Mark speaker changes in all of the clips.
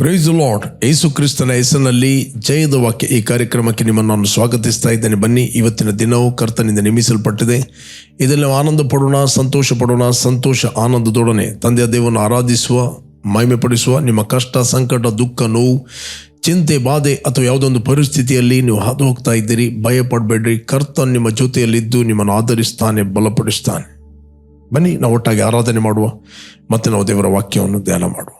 Speaker 1: Price lord ಯೇಸು ಕ್ರಿಸ್ತನ ಹೆಸರಿನಲ್ಲಿ ಜಯದ ವಾಕ್ಯ ಈ ಕಾರ್ಯಕ್ರಮಕ್ಕೆ ನಿಮ್ಮನ್ನು ನಾನು ಸ್ವಾಗತಿಸ್ತಾ ಇದ್ದೇನೆ. ಬನ್ನಿ, ಇವತ್ತಿನ ದಿನವೂ ಕರ್ತನಿಂದ ನೇಮಿಸಲ್ಪಟ್ಟಿದೆ. ಇದರಲ್ಲಿ ಆನಂದ ಪಡೋಣ, ಸಂತೋಷ ಪಡೋಣ, ಸಂತೋಷ ಆನಂದದೊಡನೆ. ತಂದೆಯ ದೇವರನ್ನು ಆರಾಧಿಸುವ ಮಹಿಮೆ ಪಡಿಸುವ ನಿಮ್ಮ ಕಷ್ಟ, ಸಂಕಟ, ದುಃಖ, ನೋವು, ಚಿಂತೆ, ಬಾಧೆ ಅಥವಾ ಯಾವುದೊಂದು ಪರಿಸ್ಥಿತಿಯಲ್ಲಿ ನೀವು ಹಾದು ಹೋಗ್ತಾ ಇದ್ದೀರಿ. ಭಯ ಪಡಬೇಡ್ರಿ ಕರ್ತನ್ ನಿಮ್ಮ ಜೊತೆಯಲ್ಲಿದ್ದು ನಿಮ್ಮನ್ನು ಆಧರಿಸ್ತಾನೆ ಬಲಪಡಿಸ್ತಾನೆ. ಬನ್ನಿ, ನಾವು ಒಟ್ಟಾಗಿ ಆರಾಧನೆ ಮಾಡುವ ಮತ್ತು ನಾವು ದೇವರ ವಾಕ್ಯವನ್ನು ಧ್ಯಾನ ಮಾಡುವ.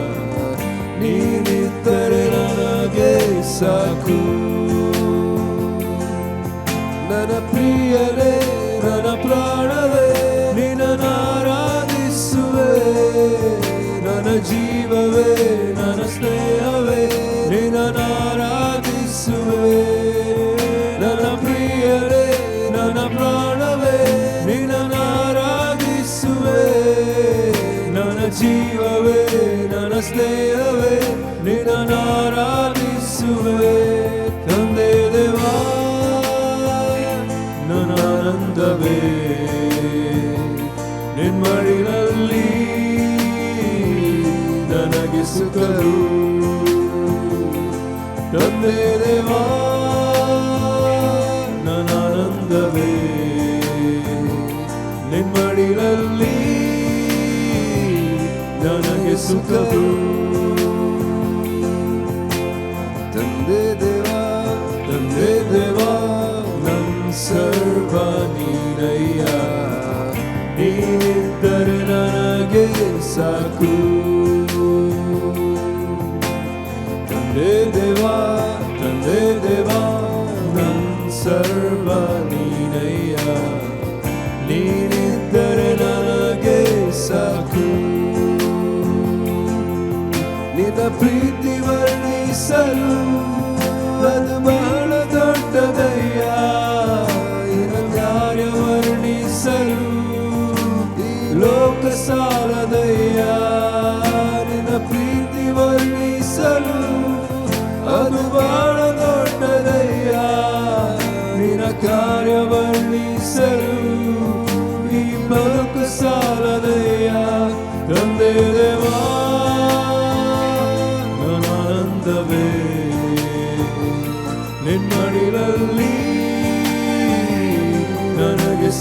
Speaker 2: ಜೀವವೇ, ನನ್ನ ಸ್ನೇಹವೇ, ನಿನ್ನ ಆರಾಧಿಸುವೆ. ನನ್ನ ಪ್ರಿಯರೇ, ನನ್ನ ಪ್ರಾಣವೇ, ನಿನ್ನ ಆರಾಧಿಸುವೆ. ನನ್ನ ಜೀವವೇ, ನನ್ನ ಸ್ನೇಹವೇ, ನಿನ್ನ ತಂದೆ ದೇವಾ ನನ್ನ ಆನಂದವೇ. ನಿನ್ಮಡಿನಲ್ಲಿ ನನಗೆ ಸುಖರು ತಂದೆ ದೇವಾ ತಂದೆ ದೇವಾ ನಮ್ ಸರ್ವ ನೀನಯ್ಯ. ನೀನಿದ್ದರೆ ನನಗೆ ಸಾಕು. ಪ್ರೀತಿ ವರ್ಣಿಸಲು ಅದು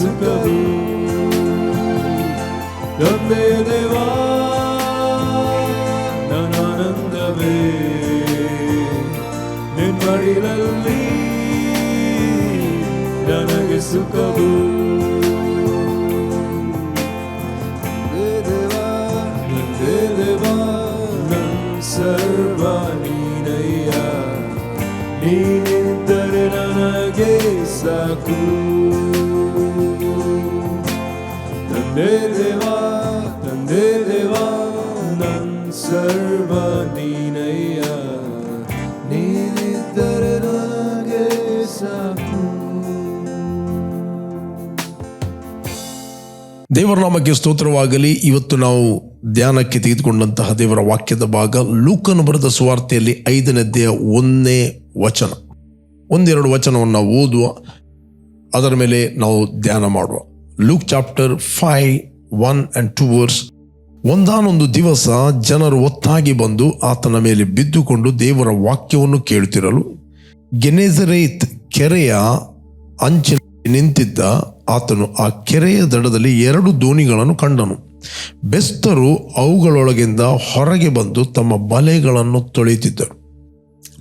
Speaker 2: ನನಗೆ ಸುಖವು ತಂದೆ ದೇವಾ ನನ್ನ ಆನಂದವೇ ನಿನ್ನಡಿಲಲ್ಲಿ ನನಗೆ ಸುಖವು ತಂದೆ ದೇವಾ ತಂದೆ ದೇವಾ ನನ್ ಸರ್ವ ನೀನಯ್ಯ ನೀನಿದ್ದರೆ ನನಗೆ ಸಾಕು ತಂದೆ
Speaker 1: ಸ್ತೋತ್ರವಾಗಲಿ. ಇವತ್ತು ನಾವು ಧ್ಯಾನಕ್ಕೆ ತೆಗೆದುಕೊಂಡಂತಹ ದೇವರ ವಾಕ್ಯದ ಭಾಗ ಲೂಕನು ಬರೆದ ಸುವಾರ್ತೆಯಲ್ಲಿ ಐದನೇದ್ದೆಯ ಒಂದೇ ವಚನ. ಒಂದೆರಡು ವಚನವನ್ನು ನಾವು ಓದುವ, ಅದರ ಮೇಲೆ ನಾವು ಧ್ಯಾನ ಮಾಡುವ. Luke chapter five one and two verse ಒಂದಾನೊಂದು ದಿವಸ ಜನರು ಒತ್ತಾಗಿ ಬಂದು ಆತನ ಮೇಲೆ ಬಿದ್ದುಕೊಂಡು ದೇವರ ವಾಕ್ಯವನ್ನು ಕೇಳುತ್ತಿರಲು ಗೆನೆಜರೇತ್ ಕೆರೆಯ ಅಂಚಿನ ನಿಂತಿದ್ದ ಆತನು ಆ ಕೆರೆಯ ದಡದಲ್ಲಿ ಎರಡು ದೋಣಿಗಳನ್ನು ಕಂಡನು. ಬೆಸ್ತರು ಅವುಗಳೊಳಗಿಂದ ಹೊರಗೆ ಬಂದು ತಮ್ಮ ಬಲೆಗಳನ್ನು ತೊಳೆಯುತ್ತಿದ್ದರು.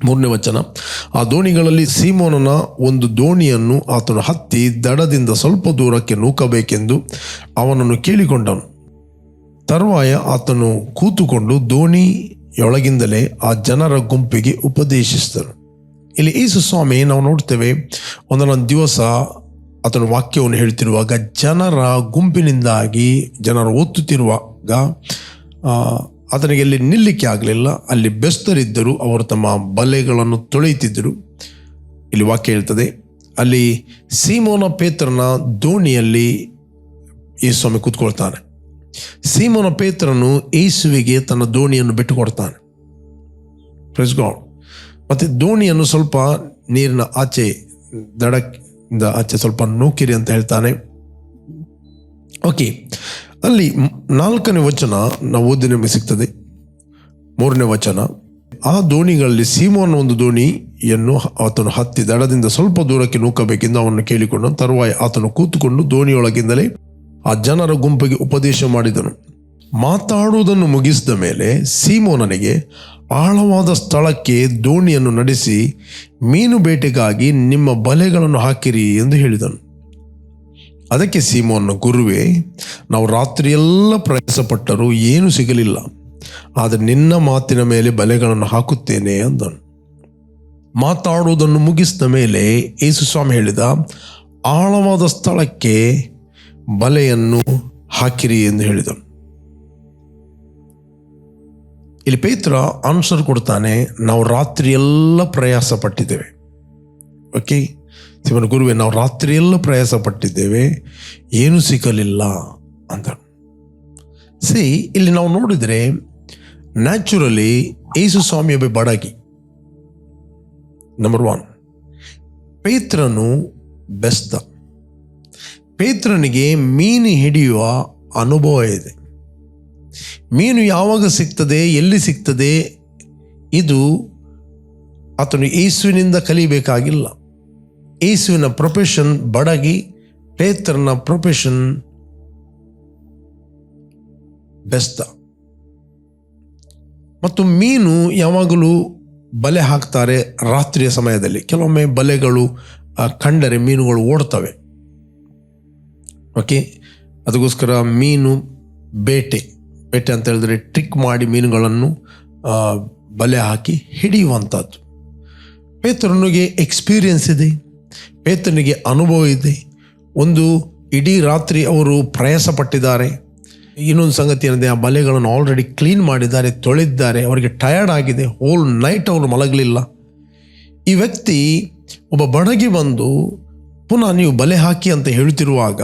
Speaker 1: ಮೂರನೇ ವಚನ, ಆ ದೋಣಿಗಳಲ್ಲಿ ಸೀಮೋನನ ಒಂದು ದೋಣಿಯನ್ನು ಆತನು ಹತ್ತಿ ದಡದಿಂದ ಸ್ವಲ್ಪ ದೂರಕ್ಕೆ ನೂಕಬೇಕೆಂದು ಅವನನ್ನು ಕೇಳಿಕೊಂಡನು. ತರುವಾಯ ಆತನು ಕೂತುಕೊಂಡು ದೋಣಿಯೊಳಗಿಂದಲೇ ಆ ಜನರ ಗುಂಪಿಗೆ ಉಪದೇಶಿಸಿದನು. ಇಲ್ಲಿ ಯೇಸು ಸ್ವಾಮಿ ನಾವು ನೋಡ್ತೇವೆ? ಒಂದೊಂದು ದಿವಸ ಆತನ ವಾಕ್ಯವನ್ನು ಹೇಳ್ತಿರುವಾಗ ಜನರ ಗುಂಪಿನಿಂದಾಗಿ ಜನರು ಓದುತ್ತಿರುವಾಗ ಆತನಿಗೆ ಅಲ್ಲಿ ನಿಲ್ಲಿಕ್ಕೆ ಆಗಲಿಲ್ಲ. ಅಲ್ಲಿ ಬೆಸ್ತರಿದ್ದರು ಅವರು ತಮ್ಮ ಬಲೆಗಳನ್ನು ತೊಳೆಯುತ್ತಿದ್ದರು. ಇಲ್ಲಿ ವಾಕ್ಯ ಹೇಳ್ತದೆ, ಅಲ್ಲಿ ಸೀಮೋನ ಪೇತ್ರನ ದೋಣಿಯಲ್ಲಿ ಯೇಸ್ವಾಮಿ ಸ್ವಾಮಿ ಕೂತ್ಕೊಳ್ತಾನೆ. ಸೀಮೋನ ಪೇತ್ರನು ಯೇಸುವಿಗೆ ತನ್ನ ದೋಣಿಯನ್ನು ಬಿಟ್ಟು ಕೊಡ್ತಾನೆ ಗಾಡ್ ಮತ್ತು ದೋಣಿಯನ್ನು ಸ್ವಲ್ಪ ನೀರಿನ ಆಚೆ ದಡದಿಂದ ಆಚೆ ಸ್ವಲ್ಪ ನೂಕಿರಿ ಅಂತ ಹೇಳ್ತಾನೆ. ಓಕೆ ಅಲ್ಲಿ ನಾಲ್ಕನೇ ವಚನ ನಾವು ಓದಿ ನಮಗೆ ಸಿಗ್ತದೆ. ಮೂರನೇ ವಚನ, ಆ ದೋಣಿಗಳಲ್ಲಿ ಸೀಮೋನ ಒಂದು ದೋಣಿಯನ್ನು ಆತನು ಹತ್ತಿ ದಡದಿಂದ ಸ್ವಲ್ಪ ದೂರಕ್ಕೆ ನೂಕಬೇಕೆಂದು ಅವನು ಕೇಳಿಕೊಂಡು ತರುವಾಯ ಆತನು ಕೂತುಕೊಂಡು ದೋಣಿಯೊಳಗಿಂದಲೇ ಆ ಜನರ ಗುಂಪಿಗೆ ಉಪದೇಶ ಮಾಡಿದನು. ಮಾತಾಡುವುದನ್ನು ಮುಗಿಸಿದ ಮೇಲೆ ಸೀಮೋನನಿಗೆ ಆಳವಾದ ಸ್ಥಳಕ್ಕೆ ದೋಣಿಯನ್ನು ನಡೆಸಿ, ಮೀನು ಬೇಟೆಗಾಗಿ ನಿಮ್ಮ ಬಲೆಗಳನ್ನು ಹಾಕಿರಿ ಎಂದು ಹೇಳಿದನು. ಅದಕ್ಕೆ ಸೀಮೋನ ಗುರುವೆ, ನಾವು ರಾತ್ರಿಯೆಲ್ಲ ಪ್ರಯಾಸಪಟ್ಟರೂ ಏನೂ ಸಿಗಲಿಲ್ಲ. ಆದರೆ ನಿನ್ನ ಮಾತಿನ ಮೇಲೆ ಬಲೆಗಳನ್ನು ಹಾಕುತ್ತೇನೆ ಅಂದನು. ಮಾತಾಡುವುದನ್ನು ಮುಗಿಸಿದ ಮೇಲೆ ಯೇಸು ಸ್ವಾಮಿ ಹೇಳಿದ, ಆಳವಾದ ಸ್ಥಳಕ್ಕೆ ಬಲೆಯನ್ನು ಹಾಕಿರಿ ಎಂದು ಹೇಳಿದನು. ಇಲ್ಲಿ ಪೇತ್ರ ಆನ್ಸರ್ ಕೊಡ್ತಾನೆ, ನಾವು ರಾತ್ರಿಯೆಲ್ಲ ಪ್ರಯಾಸ ಪಟ್ಟಿದ್ದೇವೆ ಓಕೆ ಶಿವನ ಗುರುವೆ, ನಾವು ರಾತ್ರಿಯೆಲ್ಲ ಪ್ರಯಾಸ ಪಟ್ಟಿದ್ದೇವೆ, ಏನೂ ಸಿಗಲಿಲ್ಲ ಅಂತ ಸಿ ಇಲ್ಲಿ ನಾವು ನೋಡಿದರೆ ನ್ಯಾಚುರಲಿ ಯೇಸು ಸ್ವಾಮಿ ಒಬ್ಬ ಬಡಗಿ. ನಂಬರ್ ಒನ್ ಪೇತ್ರನು ಬೆಸ್ತ ಪೇತ್ರನಿಗೆ ಮೀನು ಹಿಡಿಯುವ ಅನುಭವ ಇದೆ. ಮೀನು ಯಾವಾಗ ಸಿಗ್ತದೆ, ಎಲ್ಲಿ ಸಿಗ್ತದೆ, ಇದು ಆತನು ಯೇಸುವಿನಿಂದ ಕಲಿಬೇಕಾಗಿಲ್ಲ. ಯೇಸುವಿನ ಪ್ರೊಫೆಷನ್ ಬಡಗಿ, ಪೇತ್ರನ ಪ್ರೊಫೆಷನ್ ಬೆಸ್ತ. ಮತ್ತು ಮೀನು ಯಾವಾಗಲೂ ಬಲೆ ಹಾಕ್ತಾರೆ ರಾತ್ರಿಯ ಸಮಯದಲ್ಲಿ. ಕೆಲವೊಮ್ಮೆ ಬಲೆಗಳು ಕಂಡರೆ ಮೀನುಗಳು ಓಡ್ತವೆ. ಓಕೆ ಅದಕ್ಕೋಸ್ಕರ ಮೀನು ಬೇಟೆ. ಬೇಟೆ ಅಂತ ಹೇಳಿದ್ರೆ ಟ್ರಿಕ್ ಮಾಡಿ ಮೀನುಗಳನ್ನು ಬಲೆ ಹಾಕಿ ಹಿಡಿಯುವಂಥದ್ದು ಪೇತ್ರನಿಗೆ ಎಕ್ಸ್ಪೀರಿಯನ್ಸ್ ಇದೆ. ಪೇತ್ರನಿಗೆ ಅನುಭವ ಇದೆ. ಒಂದು ಇಡೀ ರಾತ್ರಿ ಅವರು ಪ್ರಯಾಸ ಪಟ್ಟಿದ್ದಾರೆ ಇನ್ನೊಂದು ಸಂಗತಿ ಏನಿದೆ ಆ ಬಲೆಗಳನ್ನು ಆಲ್ರೆಡಿ ಕ್ಲೀನ್ ಮಾಡಿದ್ದಾರೆ, ತೊಳೆದಿದ್ದಾರೆ. ಅವರಿಗೆ ಟಯರ್ಡ್ ಆಗಿದೆ. ಹೋಲ್ ನೈಟ್ ಅವರು ಮಲಗಲಿಲ್ಲ. ಈ ವ್ಯಕ್ತಿ ಒಬ್ಬ ಬಡಗಿ ಬಂದು ಪುನಃ ನೀವು ಬಲೆ ಹಾಕಿ ಅಂತ ಹೇಳ್ತಿರುವಾಗ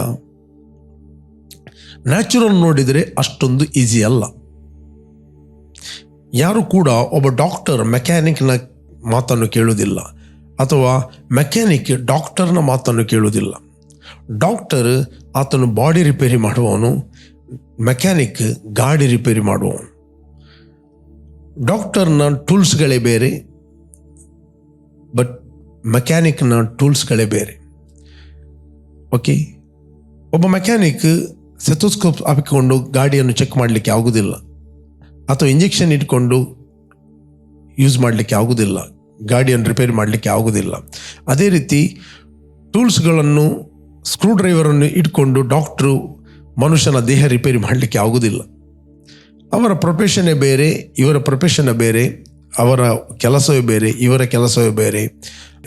Speaker 1: ನ್ಯಾಚುರಲ್ ನೋಡಿದರೆ ಅಷ್ಟೊಂದು ಈಸಿ ಅಲ್ಲ. ಯಾರು ಕೂಡ ಒಬ್ಬ ಡಾಕ್ಟರ್ ಮೆಕ್ಯಾನಿಕ್ನ ಮಾತನ್ನು ಕೇಳುವುದಿಲ್ಲ. ಅಥವಾ ಮೆಕ್ಯಾನಿಕ್ ಡಾಕ್ಟರ್ನ ಮಾತನ್ನು ಕೇಳುವುದಿಲ್ಲ. ಡಾಕ್ಟರ್ ಆತನು ಬಾಡಿ ರಿಪೇರಿ ಮಾಡುವವನು, ಮೆಕ್ಯಾನಿಕ್ ಗಾಡಿ ರಿಪೇರಿ ಮಾಡುವವನು. ಡಾಕ್ಟರ್ನ ಟೂಲ್ಸ್ಗಳೇ ಬೇರೆ, ಬಟ್ ಮೆಕ್ಯಾನಿಕ್ನ ಟೂಲ್ಸ್ಗಳೇ ಬೇರೆ. ಓಕೆ? ಒಬ್ಬ ಮೆಕ್ಯಾನಿಕ್ ಸೆಥೋಸ್ಕೋಪ್ ಹಾಕಿಕೊಂಡು ಗಾಡಿಯನ್ನು ಚೆಕ್ ಮಾಡಲಿಕ್ಕೆ ಆಗುವುದಿಲ್ಲ ಅಥವಾ ಇಂಜೆಕ್ಷನ್ ಇಟ್ಕೊಂಡು ಯೂಸ್ ಮಾಡಲಿಕ್ಕೆ ಆಗುವುದಿಲ್ಲ ಗಾಡಿಯನ್ನು ರಿಪೇರಿ ಮಾಡಲಿಕ್ಕೆ ಆಗುವುದಿಲ್ಲ ಅದೇ ರೀತಿ ಟೂಲ್ಸ್ಗಳನ್ನು ಸ್ಕ್ರೂ ಡ್ರೈವರನ್ನು ಇಟ್ಕೊಂಡು ಡಾಕ್ಟ್ರು ಮನುಷ್ಯನ ದೇಹ ರಿಪೇರಿ ಮಾಡಲಿಕ್ಕೆ ಆಗೋದಿಲ್ಲ. ಅವರ ಪ್ರೊಫೆಷನ್ನೇ ಬೇರೆ, ಇವರ ಪ್ರೊಫೆಷನ್ ಬೇರೆ, ಅವರ ಕೆಲಸವೇ ಬೇರೆ, ಇವರ ಕೆಲಸವೇ ಬೇರೆ,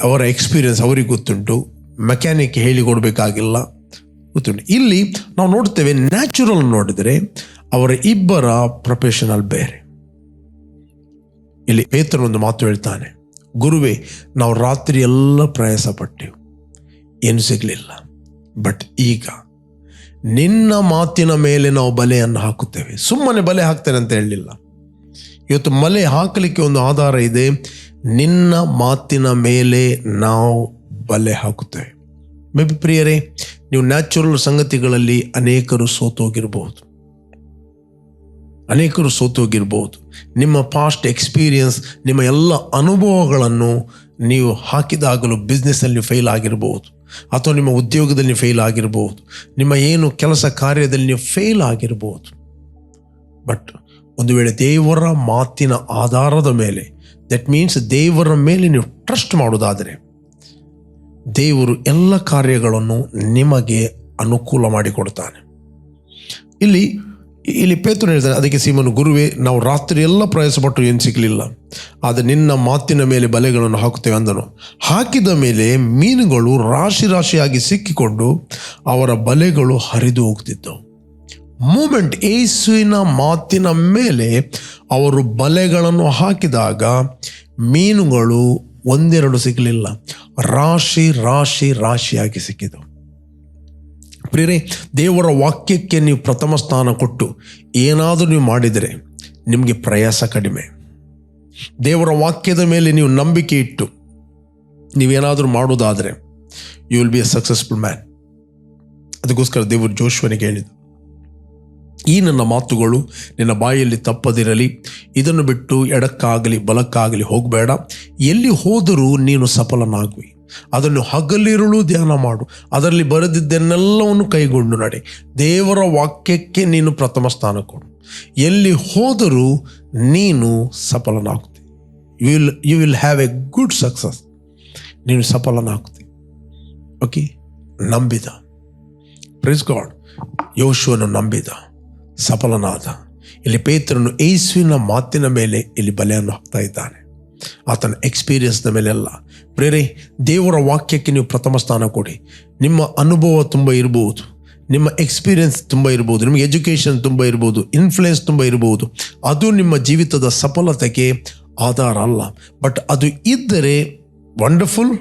Speaker 1: ಅವರ ಎಕ್ಸ್ಪೀರಿಯನ್ಸ್ ಅವರಿಗೆ ಗೊತ್ತುಂಟು ಮೆಕ್ಯಾನಿಕ್ ಹೇಳಿಕೊಡಬೇಕಾಗಿಲ್ಲ ಗೊತ್ತುಂಟು. ಇಲ್ಲಿ ನಾವು ನೋಡ್ತೇವೆ ನ್ಯಾಚುರಲ್ ನೋಡಿದರೆ ಅವರ ಇಬ್ಬರ ಪ್ರೊಫೆಷನಲ್ ಬೇರೆ. ಇಲ್ಲಿ ಪೇತ್ರ ಒಂದು ಮಾತು ಹೇಳ್ತಾನೆ. ಗುರುವೇ, ನಾವು ರಾತ್ರಿ ಎಲ್ಲ ಪ್ರಯಾಸ ಪಟ್ಟೆವು. ಏನು ಸಿಗಲಿಲ್ಲ. ಬಟ್ ಈಗ ನಿನ್ನ ಮಾತಿನ ಮೇಲೆ ನಾವು ಬಲೆಯನ್ನು ಹಾಕುತ್ತೇವೆ. ಸುಮ್ಮನೆ ಬಲೆ ಹಾಕ್ತೇನೆ ಅಂತ ಹೇಳಲಿಲ್ಲ. ಇವತ್ತು ಮಲೆ ಹಾಕಲಿಕ್ಕೆ ಒಂದು ಆಧಾರ ಇದೆ. ನಿನ್ನ ಮಾತಿನ ಮೇಲೆ ನಾವು ಬಲೆ ಹಾಕುತ್ತೇವೆ. ಮೇ ಬಿ ಪ್ರಿಯರೇ, ನೀವು ನ್ಯಾಚುರಲ್ ಸಂಗತಿಗಳಲ್ಲಿ ಅನೇಕರು ಸೋತೋಗಿರಬಹುದು. ಅನೇಕರು ಸೋತೋಗಿರ್ಬೋದು ನಿಮ್ಮ ಪಾಸ್ಟ್ ಎಕ್ಸ್ಪೀರಿಯನ್ಸ್ ನಿಮ್ಮ ಎಲ್ಲ ಅನುಭವಗಳನ್ನು ನೀವು ಹಾಕಿದಾಗಲೂ ಬಿಸ್ನೆಸ್ಸಲ್ಲಿ ಫೇಲ್ ಆಗಿರ್ಬೋದು. ಅಥವಾ ನಿಮ್ಮ ಉದ್ಯೋಗದಲ್ಲಿ ಫೇಲ್ ಆಗಿರ್ಬೋದು. ನಿಮ್ಮ ಏನು ಕೆಲಸ ಕಾರ್ಯದಲ್ಲಿ ನೀವು ಫೇಲ್ ಆಗಿರ್ಬೋದು. ಬಟ್ ಒಂದು ವೇಳೆ ದೇವರ ಮಾತಿನ ಆಧಾರದ ಮೇಲೆ ದಟ್ ಮೀನ್ಸ್ ದೇವರ ಮೇಲೆ ನೀವು ಟ್ರಸ್ಟ್ ಮಾಡೋದಾದರೆ ದೇವರು ಎಲ್ಲ ಕಾರ್ಯಗಳನ್ನು ನಿಮಗೆ ಅನುಕೂಲ ಮಾಡಿಕೊಡ್ತಾನೆ. ಇಲ್ಲಿ ಇಲ್ಲಿ ಪೇತ್ರ ಹೇಳ್ತಾರೆ ಅದಕ್ಕೆ ಸೀಮನು, ಗುರುವೇ, ನಾವು ರಾತ್ರಿ ಎಲ್ಲ ಪ್ರಯಾಸಪಟ್ಟು ಏನು ಸಿಗಲಿಲ್ಲ ಆದರೆ ನಿನ್ನ ಮಾತಿನ ಮೇಲೆ ಬಲೆಗಳನ್ನು ಹಾಕುತ್ತೇವೆ ಅಂದನು. ಹಾಕಿದ ಮೇಲೆ ಮೀನುಗಳು ರಾಶಿ ರಾಶಿಯಾಗಿ ಸಿಕ್ಕಿಕೊಂಡು ಅವರ ಬಲೆಗಳು ಹರಿದು ಹೋಗ್ತಿದ್ದವು ಮೂಮೆಂಟ್ ಏಸುವಿನ ಮಾತಿನ ಮೇಲೆ ಅವರು ಬಲೆಗಳನ್ನು ಹಾಕಿದಾಗ ಮೀನುಗಳು ಒಂದೆರಡು ಸಿಗಲಿಲ್ಲ ರಾಶಿ ರಾಶಿ ರಾಶಿಯಾಗಿ ಸಿಕ್ಕಿದವು ಪ್ರಿಯರೇ, ದೇವರ ವಾಕ್ಯಕ್ಕೆ ನೀವು ಪ್ರಥಮ ಸ್ಥಾನ ಕೊಟ್ಟು ಏನಾದರೂ ನೀವು ಮಾಡಿದರೆ ನಿಮಗೆ ಪ್ರಯಾಸ ಕಡಿಮೆ. ದೇವರ ವಾಕ್ಯದ ಮೇಲೆ ನೀವು ನಂಬಿಕೆ ಇಟ್ಟು ನೀವೇನಾದರೂ ಮಾಡೋದಾದರೆ you will be a successful man ಅದಕ್ಕೋಸ್ಕರ ದೇವರು ಜೋಶ್ವನಿಗೆ ಹೇಳಿದ ಈ ನನ್ನ ಮಾತುಗಳು ನಿನ್ನ ಬಾಯಲ್ಲಿ ತಪ್ಪದಿರಲಿ, ಇದನ್ನು ಬಿಟ್ಟು ಎಡಕ್ಕಾಗಲಿ ಬಲಕ್ಕಾಗಲಿ ಹೋಗಬೇಡ. ಎಲ್ಲಿ ಹೋದರೂ ನೀನು ಸಫಲನಾಗುವಿ. ಅದನ್ನು ಹಗಲಿರುಳು ಧ್ಯಾನ ಮಾಡು. ಅದರಲ್ಲಿ ಬರೆದಿದ್ದನ್ನೆಲ್ಲವನ್ನು ಕೈಗೊಂಡು ನಡೆ. ದೇವರ ವಾಕ್ಯಕ್ಕೆ ನೀನು ಪ್ರಥಮ ಸ್ಥಾನ ಕೊಡು. ಎಲ್ಲಿ ಹೋದರೂ ನೀನು ಸಫಲನಾಗ್ತಿ you will you will have a good success ನೀನು ಸಫಲನಾಗ್ತಿ ಓಕೆ ನಂಬಿದ. ಪ್ರಿಸ್ ಗಾಡ್ ಯೋಶುವನ್ನು ನಂಬಿದ. ಸಫಲನಾದ. ಇಲ್ಲಿ ಪೇತ್ರನು ಏಸುವಿನ ಮಾತಿನ ಮೇಲೆ ಇಲ್ಲಿ ಬಲೆಯನ್ನು ಹಾಕ್ತಾ ಇದ್ದಾನೆ. ಆತನ ಎಕ್ಸ್ಪೀರಿಯನ್ಸ್ನ ಮೇಲೆಲ್ಲ. ಪ್ರೇರೆ ದೇವರ ವಾಕ್ಯಕ್ಕೆ ನೀವು ಪ್ರಥಮ ಸ್ಥಾನ ಕೊಡಿ. ನಿಮ್ಮ ಅನುಭವ ತುಂಬ ಇರಬಹುದು ನಿಮ್ಮ ಎಕ್ಸ್ಪೀರಿಯನ್ಸ್ ತುಂಬ ಇರ್ಬೋದು. ನಿಮಗೆ ಎಜುಕೇಷನ್ ತುಂಬ ಇರ್ಬೋದು. ಇನ್ಫ್ಲುಯೆನ್ಸ್ ತುಂಬ ಇರ್ಬೋದು. ಅದು ನಿಮ್ಮ ಜೀವಿತದ ಸಫಲತೆಗೆ ಆಧಾರ ಅಲ್ಲ. ಬಟ್ ಅದು ಇದ್ದರೆ ವಂಡರ್ಫುಲ್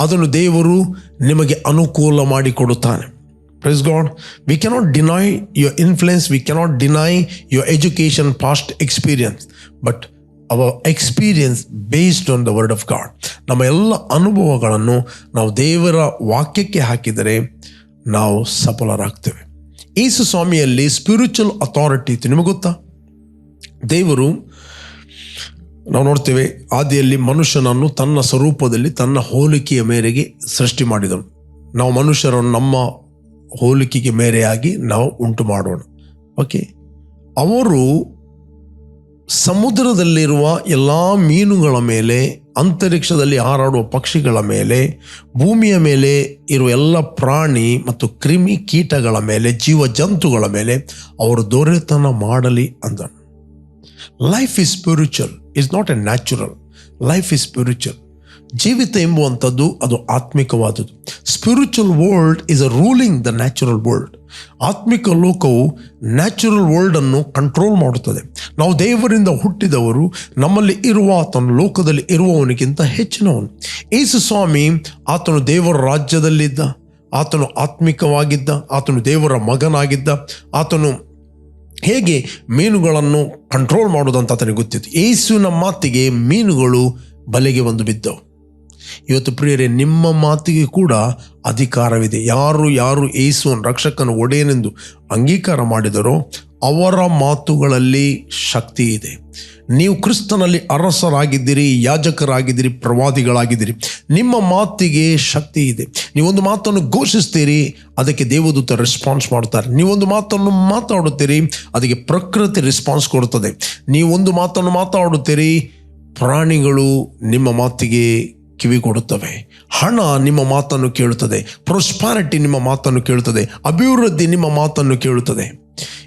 Speaker 1: ಅದನ್ನು ದೇವರು ನಿಮಗೆ ಅನುಕೂಲ ಮಾಡಿಕೊಡುತ್ತಾನೆ praise God we cannot deny your influence we cannot deny your education past experience but our experience based on the word of God ನಮ್ಮ ಎಲ್ಲ ಅನುಭವಗಳನ್ನು ನಾವು ದೇವರ ವಾಕ್ಯಕ್ಕೆ ಹಾಕಿದರೆ ನಾವು ಸಫಲರಾಗ್ತೇವೆ. ಯೇಸು ಸ್ವಾಮಿಯಲ್ಲಿ ಸ್ಪಿರಿಚುವಲ್ ಅಥಾರಿಟಿ ಇತ್ತು. ನಿಮಗೆ ಗೊತ್ತಾ? ದೇವರು ನಾವು ನೋಡ್ತೇವೆ, ಆದಿಯಲ್ಲಿ ಮನುಷ್ಯನನ್ನು ತನ್ನ ಸ್ವರೂಪದಲ್ಲಿ, ತನ್ನ ಹೋಲಿಕೆಯ ಮೇರೆಗೆ ಸೃಷ್ಟಿ ಮಾಡಿದನು. ನಾವು ಮನುಷ್ಯರನ್ನು ನಮ್ಮ ಹೋಲಿಕೆಗೆ ಮೇರೆಯಾಗಿ ನಾವು ಉಂಟು ಮಾಡೋಣ ಓಕೆ ಅವರು ಸಮುದ್ರದಲ್ಲಿರುವ ಎಲ್ಲ ಮೀನುಗಳ ಮೇಲೆ, ಅಂತರಿಕ್ಷದಲ್ಲಿ ಹಾರಾಡುವ ಪಕ್ಷಿಗಳ ಮೇಲೆ, ಭೂಮಿಯ ಮೇಲೆ ಇರುವ ಎಲ್ಲ ಪ್ರಾಣಿ ಮತ್ತು ಕ್ರಿಮಿ ಕೀಟಗಳ ಮೇಲೆ ಜೀವ ಜಂತುಗಳ ಮೇಲೆ ಅವರು ದೊರೆತನ ಮಾಡಲಿ ಅಂದನು. Life is spiritual is not a natural life is spiritual ಜೀವಿತ ಎಂಬುವಂಥದ್ದು ಅದು ಆತ್ಮಿಕವಾದದ್ದು. Spiritual world is a ruling the natural world ಆತ್ಮಿಕ ಲೋಕವು ನ್ಯಾಚುರಲ್ ವರ್ಲ್ಡನ್ನು ಕಂಟ್ರೋಲ್ ಮಾಡುತ್ತದೆ. ನಾವು ದೇವರಿಂದ ಹುಟ್ಟಿದವರು, ನಮ್ಮಲ್ಲಿ ಇರುವ ಆತನ ಲೋಕದಲ್ಲಿ ಇರುವವನಿಗಿಂತ ಹೆಚ್ಚಿನವನು. ಯೇಸು ಸ್ವಾಮಿ ಆತನು ದೇವರ ರಾಜ್ಯದಲ್ಲಿದ್ದ, ಆತನು ಆತ್ಮಿಕವಾಗಿದ್ದ, ಆತನು ದೇವರ ಮಗನಾಗಿದ್ದ, ಆತನು ಹೇಗೆ ಮೀನುಗಳನ್ನು ಕಂಟ್ರೋಲ್ ಮಾಡೋದಂತ ಆತನಿಗೆ ಗೊತ್ತಿತ್ತು. ಯೇಸುವಿನ ಮಾತಿಗೆ ಮೀನುಗಳು ಬಲೆಗೆ ಬಂದು ಬಿದ್ದವು. ಇವತ್ತು ಪ್ರಿಯರೇ, ನಿಮ್ಮ ಮಾತಿಗೆ ಕೂಡ ಅಧಿಕಾರವಿದೆ. ಯಾರು ಯಾರು ಏಸುವನ್ ರಕ್ಷಕನ ಒಡೆಯನೆಂದು ಅಂಗೀಕಾರ ಮಾಡಿದರೋ ಅವರ ಮಾತುಗಳಲ್ಲಿ ಶಕ್ತಿ ಇದೆ. ನೀವು ಕ್ರಿಸ್ತನಲ್ಲಿ ಅರಸರಾಗಿದ್ದೀರಿ, ಯಾಜಕರಾಗಿದ್ದೀರಿ, ಪ್ರವಾದಿಗಳಾಗಿದ್ದೀರಿ. ನಿಮ್ಮ ಮಾತಿಗೆ ಶಕ್ತಿ ಇದೆ. ನೀವೊಂದು ಮಾತನ್ನು ಘೋಷಿಸ್ತೀರಿ, ಅದಕ್ಕೆ ದೇವದೂತ ರೆಸ್ಪಾನ್ಸ್ ಮಾಡ್ತಾರೆ. ನೀವೊಂದು ಮಾತನ್ನು ಮಾತಾಡುತ್ತೀರಿ, ಅದಕ್ಕೆ ಪ್ರಕೃತಿ ರೆಸ್ಪಾನ್ಸ್ ಕೊಡುತ್ತದೆ. ನೀವೊಂದು ಮಾತನ್ನು ಮಾತಾಡುತ್ತೀರಿ, ಪ್ರಾಣಿಗಳು ನಿಮ್ಮ ಮಾತಿಗೆ ಕಿವಿ ಕೊಡುತ್ತವೆ. ಹಣ ನಿಮ್ಮ ಮಾತನ್ನು ಕೇಳುತ್ತದೆ. ಪ್ರೊಸ್ಪಾರಿಟಿ ನಿಮ್ಮ ಮಾತನ್ನು ಕೇಳುತ್ತದೆ. ಅಭಿವೃದ್ಧಿ ನಿಮ್ಮ ಮಾತನ್ನು ಕೇಳುತ್ತದೆ.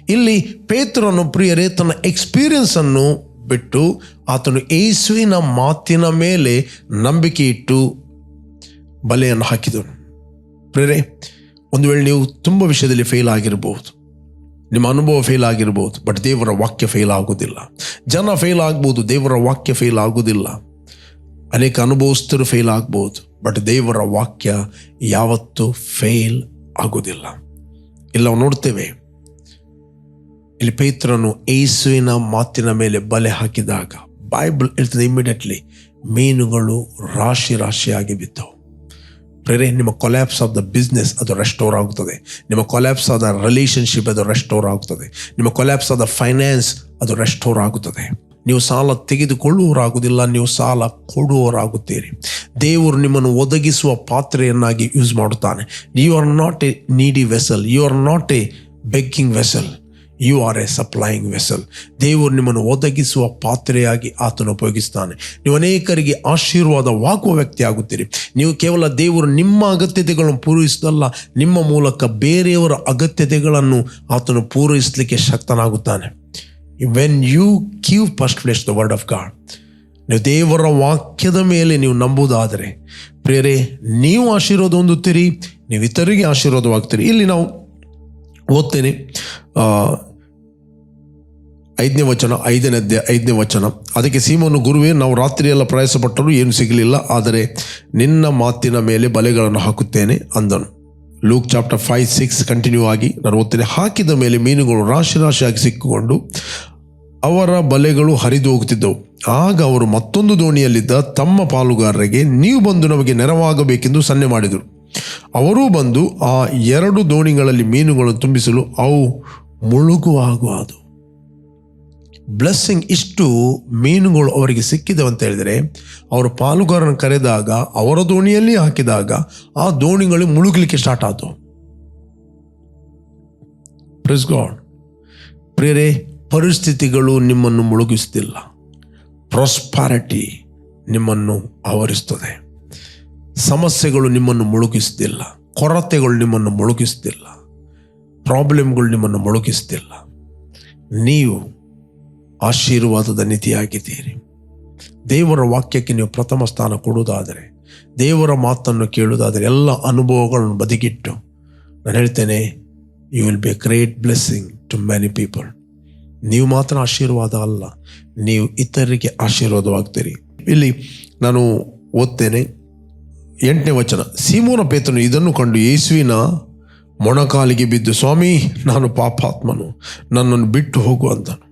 Speaker 1: ಇಲ್ಲಿ ಪೇತ್ರನು ಪ್ರಿಯರೇ, ತನ್ನ ಎಕ್ಸ್ಪೀರಿಯನ್ಸನ್ನು ಬಿಟ್ಟು ಆತನು ಏಸುವಿನ ಮಾತಿನ ಮೇಲೆ ನಂಬಿಕೆ ಇಟ್ಟು ಬಲೆಯನ್ನು ಹಾಕಿದನು. ಪ್ರೇರೆ ಒಂದು ವೇಳೆ ನೀವು ತುಂಬ ವಿಷಯದಲ್ಲಿ ಫೇಲ್ ಆಗಿರಬಹುದು. ನಿಮ್ಮ ಅನುಭವ ಫೇಲ್ ಆಗಿರ್ಬೋದು ಬಟ್ ದೇವರ ವಾಕ್ಯ ಫೇಲ್ ಆಗೋದಿಲ್ಲ ಜನ ಫೇಲ್ ಆಗ್ಬೋದು, ದೇವರ ವಾಕ್ಯ ಫೇಲ್ ಆಗೋದಿಲ್ಲ ಅನೇಕ ಅನುಭವಸ್ಥರು ಫೇಲ್ ಆಗ್ಬೋದು ಬಟ್ ದೇವರ ವಾಕ್ಯ ಯಾವತ್ತೂ ಫೇಲ್ ಆಗೋದಿಲ್ಲ ಇಲ್ಲ ನೋಡ್ತೇವೆ, ಇಲ್ಲಿ ಪೇತ್ರನು ಏಸುವಿನ ಮಾತಿನ ಮೇಲೆ ಬಲೆ ಹಾಕಿದಾಗ ಬೈಬಲ್ ಇರ್ತದೆ ಇಮಿಡಿಯೇಟ್ಲಿ ಮೀನುಗಳು ರಾಶಿ ರಾಶಿಯಾಗಿ ಬಿದ್ದವು. ಪ್ರೇರೆ, ನಿಮ್ಮ ಕೊಲ್ಯಾಪ್ಸ್ ಆಫ್ ದ ಬಿಸ್ನೆಸ್ ಅದು ರೆಸ್ಟೋರ್ ಆಗುತ್ತದೆ. ನಿಮ್ಮ ಕೊಲ್ಯಾಪ್ಸ್ ಆದ ರಿಲೇಷನ್ಶಿಪ್ ಅದು ರೆಸ್ಟೋರ್ ಆಗುತ್ತದೆ. ನಿಮ್ಮ ಕೊಲ್ಯಾಪ್ಸ್ ಆದ ಫೈನಾನ್ಸ್ ಅದು ರೆಸ್ಟೋರ್ ಆಗುತ್ತದೆ. ನೀವು ಸಾಲ ತೆಗೆದುಕೊಳ್ಳುವವರಾಗುವುದಿಲ್ಲ, ನೀವು ಸಾಲ ಕೊಡುವವರಾಗುತ್ತೀರಿ. ದೇವರು ನಿಮ್ಮನ್ನು ಒದಗಿಸುವ ಪಾತ್ರೆಯನ್ನಾಗಿ ಯೂಸ್ ಮಾಡುತ್ತಾನೆ. You are not a needy vessel you are not a begging vessel you are a supplying vessel ದೇವರು ನಿಮ್ಮನ್ನು ಒದಗಿಸುವ ಪಾತ್ರೆಯಾಗಿ ಆತನು ಉಪಯೋಗಿಸ್ತಾನೆ ನೀವು ಅನೇಕರಿಗೆ ಆಶೀರ್ವಾದವಾಗುವ ವ್ಯಕ್ತಿ ಆಗುತ್ತೀರಿ ನೀವು ಕೇವಲ ದೇವರು ನಿಮ್ಮ ಅಗತ್ಯತೆಗಳನ್ನು ಪೂರೈಸದಲ್ಲ ನಿಮ್ಮ ಮೂಲಕ ಬೇರೆಯವರ ಅಗತ್ಯತೆಗಳನ್ನು ಆತನು ಪೂರೈಸಲಿಕ್ಕೆ ಶಕ್ತನಾಗುತ್ತಾನೆ. When you give first place the word of God ನೀವು ದೇವರ ವಾಕ್ಯದ ಮೇಲೆ ನೀವು ನಂಬುವುದಾದರೆ ಪ್ರೇರೆ ನೀವು ಆಶೀರ್ವಾದ ಹೊಂದುತ್ತೀರಿ, ನೀವು ಇತರಿಗೆ ಆಶೀರ್ವಾದವಾಗ್ತೀರಿ. ಇಲ್ಲಿ ನಾವು ಓದ್ತೇನೆ ಐದನೇ ವಚನ, ಐದನೇ ಅಧ್ಯಾಯ, ಐದನೇ ವಚನ. ಅದಕ್ಕೆ ಸೀಮನು, ಗುರುವೇ, ನಾವು ರಾತ್ರಿಯೆಲ್ಲ ಪ್ರಯಾಸಪಟ್ಟರೂ ಏನು ಸಿಗಲಿಲ್ಲ, ಆದರೆ ನಿನ್ನ ಮಾತಿನ ಮೇಲೆ ಬಲೆಗಳನ್ನು ಹಾಕುತ್ತೇನೆ ಅಂದನು. Luke chapter five, six continue ಆಗಿ ನಾನು ಓದ್ತೇನೆ ಹಾಕಿದ ಮೇಲೆ ಮೀನುಗಳು ರಾಶಿ ರಾಶಿಯಾಗಿ ಸಿಕ್ಕಿಕೊಂಡು ಅವರ ಬಲೆಗಳು ಹರಿದು ಹೋಗುತ್ತಿದ್ದವು ಆಗ ಅವರು ಮತ್ತೊಂದು ದೋಣಿಯಲ್ಲಿದ್ದ ತಮ್ಮ ಪಾಲುಗಾರರಿಗೆ, ನೀವು ಬಂದು ನಮಗೆ ನೆರವಾಗಬೇಕೆಂದು ಸನ್ನೆ ಮಾಡಿದರು. ಅವರೂ ಬಂದು ಆ ಎರಡು ದೋಣಿಗಳಲ್ಲಿ ಮೀನುಗಳನ್ನು ತುಂಬಿಸಲು ಅವು ಮುಳುಗುವಾಗುವುದು ಬ್ಲೆಸ್ಸಿಂಗ್ ಇಷ್ಟು ಮೀನುಗಳು ಅವರಿಗೆ ಸಿಕ್ಕಿದವು ಅಂತ ಹೇಳಿದರೆ, ಅವರು ಪಾಲುಗಾರನ ಕರೆದಾಗ, ಅವರ ದೋಣಿಯಲ್ಲಿ ಹಾಕಿದಾಗ ಆ ದೋಣಿಗಳು ಮುಳುಗಲಿಕ್ಕೆ ಸ್ಟಾರ್ಟ್ ಆದವು. ಪ್ರಿಸ್ ಗಾಡ್ ಪ್ರೇರೆ ಪರಿಸ್ಥಿತಿಗಳು ನಿಮ್ಮನ್ನು ಮುಳುಗಿಸ್ತಿಲ್ಲ ಪ್ರಾಸ್ಪಾರಿಟಿ ನಿಮ್ಮನ್ನು ಆವರಿಸ್ತದೆ ಸಮಸ್ಯೆಗಳು ನಿಮ್ಮನ್ನು ಮುಳುಗಿಸ್ತಿಲ್ಲ ಕೊರತೆಗಳು ನಿಮ್ಮನ್ನು ಮುಳುಗಿಸ್ತಿಲ್ಲ ಪ್ರಾಬ್ಲಮ್ಗಳು ನಿಮ್ಮನ್ನು ಮುಳುಗಿಸ್ತಿಲ್ಲ ನೀವು ಆಶೀರ್ವಾದದ ನಿಧಿಯಾಗಿದ್ದೀರಿ. ದೇವರ ವಾಕ್ಯಕ್ಕೆ ನೀವು ಪ್ರಥಮ ಸ್ಥಾನ ಕೊಡುವುದಾದರೆ, ದೇವರ ಮಾತನ್ನು ಕೇಳುವುದಾದರೆ ಎಲ್ಲ ಅನುಭವಗಳನ್ನು ಬದಿಗಿಟ್ಟು ನಾನು ಹೇಳ್ತೇನೆ you will be a great blessing to many people ನೀವು ಮಾತ್ರ ಆಶೀರ್ವಾದ ಅಲ್ಲ, ನೀವು ಇತರರಿಗೆ ಆಶೀರ್ವಾದವಾಗ್ತೀರಿ. ಇಲ್ಲಿ ನಾನು ಓದ್ತೇನೆ ಎಂಟನೇ ವಚನ. ಸೀಮೋನ ಪೇತನು ಇದನ್ನು ಕಂಡು ಯೇಸುವಿನ ಮೊಣಕಾಲಿಗೆ ಬಿದ್ದು, ಸ್ವಾಮಿ, ನಾನು ಪಾಪಾತ್ಮನು, ನನ್ನನ್ನು ಬಿಟ್ಟು ಹೋಗು ಅಂದನು.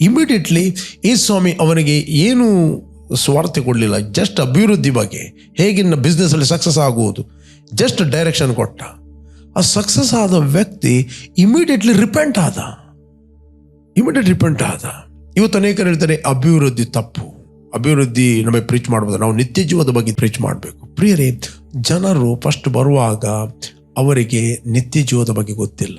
Speaker 1: ಇಮಿಡಿಯೇಟ್ಲಿ ಈ ಸ್ವಾಮಿ ಅವನಿಗೆ ಏನು ಸ್ವಾರ್ಥ ಕೊಡಲಿಲ್ಲ ಜಸ್ಟ್ ಅಭಿವೃದ್ಧಿ ಬಗ್ಗೆ. ಹೇಗಿನ್ನ ಬಿಸ್ನೆಸ್ಸಲ್ಲಿ ಸಕ್ಸಸ್ ಆಗುವುದು? ಜಸ್ಟ್ ಡೈರೆಕ್ಷನ್ ಕೊಟ್ಟ. ಆ ಸಕ್ಸಸ್ ಆದ ವ್ಯಕ್ತಿ ಇಮಿಡಿಯೇಟ್ಲಿ ರಿಪೆಂಟ್ ಆದ. ಇಮಿಡಿಯೇಟ್ ರಿಪೆಂಟ್ ಆದ. ಇವತ್ತು ಅನೇಕರು ಹೇಳ್ತಾರೆ, ಅಭಿವೃದ್ಧಿ ತಪ್ಪು. ಅಭಿವೃದ್ಧಿ ನಮಗೆ ಪ್ರೀಚ್ ಮಾಡ್ಬೋದು. ನಾವು ನಿತ್ಯ ಜೀವದ ಬಗ್ಗೆ ಪ್ರೀಚ್ ಮಾಡಬೇಕು. ಪ್ರಿಯರೇ, ಜನರು ಫಸ್ಟ್ ಬರುವಾಗ ಅವರಿಗೆ ನಿತ್ಯ ಜೀವದ ಬಗ್ಗೆ ಗೊತ್ತಿಲ್ಲ.